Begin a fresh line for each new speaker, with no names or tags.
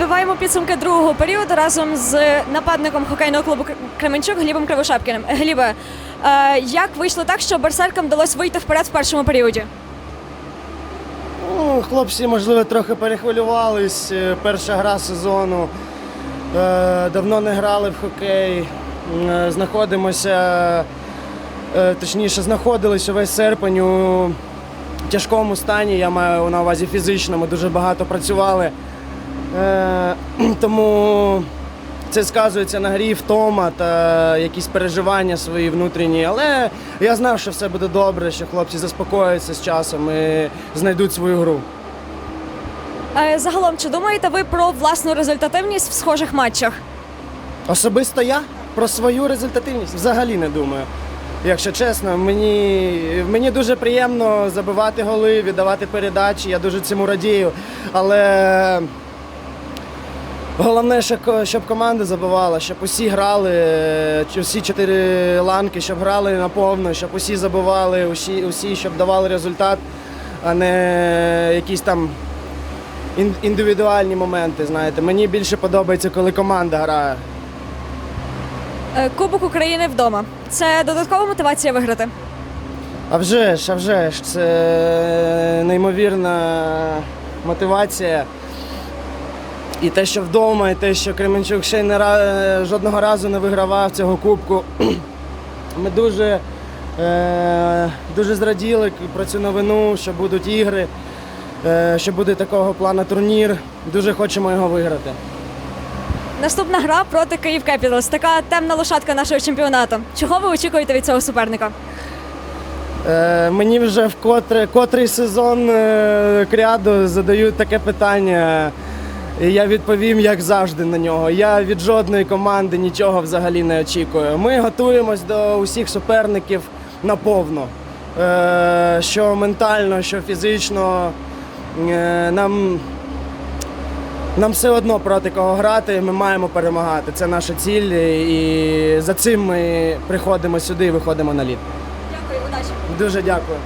Підбиваємо підсумки другого періоду разом з нападником хокейного клубу Кременчук Глібом Кривошапкіним. Глібе, е, як вийшло так, що берсеркам вдалося вийти вперед в першому періоді?
Ну, хлопці, можливо, трохи перехвилювались. Е, Перша гра сезону. Е, Давно не грали в хокей. Знаходимося, точніше, знаходились увесь серпень у тяжкому стані. Я маю на увазі фізичному, дуже багато працювали. Е, Тому це сказується на грі, втома та якісь переживання свої внутрішні. Але я знав, що все буде добре, що хлопці заспокояться з часом і знайдуть свою гру.
Е, Загалом, чи думаєте ви про власну результативність в схожих матчах?
Особисто я про свою результативність взагалі не думаю. Якщо чесно, мені, мені дуже приємно забивати голи, віддавати передачі, я дуже цьому радію. Але головне, щоб, команда забивала, щоб усі грали, е, усі чотири ланки, щоб грали наповно, щоб усі забивали, усі, усі щоб давали результат, а не якісь там індивідуальні моменти. Знаєте, мені більше подобається, коли команда грає.
Е, Кубок України вдома. Це додаткова мотивація виграти.
А вже ж, а вже ж, це неймовірна мотивація. І те, що вдома, і те, що Кременчук ще не ра- жодного разу не вигравав цього кубку. Ми дуже, е, дуже зраділи про цю новину, що будуть ігри, е, що буде такого плану турнір. Дуже хочемо його виграти.
Наступна гра проти Київ Кепіталс. Така темна лошадка нашого чемпіонату. Чого ви очікуєте від цього суперника?
Е, мені вже вкотре котрий сезон е, кряду задають таке питання. І я відповім, як завжди, на нього. Я від жодної команди нічого взагалі не очікую. Ми готуємось до усіх суперників наповно. Е, що ментально, що фізично. Е, нам, нам все одно проти кого грати, ми маємо перемагати. Це наша ціль, і за цим ми приходимо сюди і виходимо на лід.
Дякую, удачі.
Дуже дякую.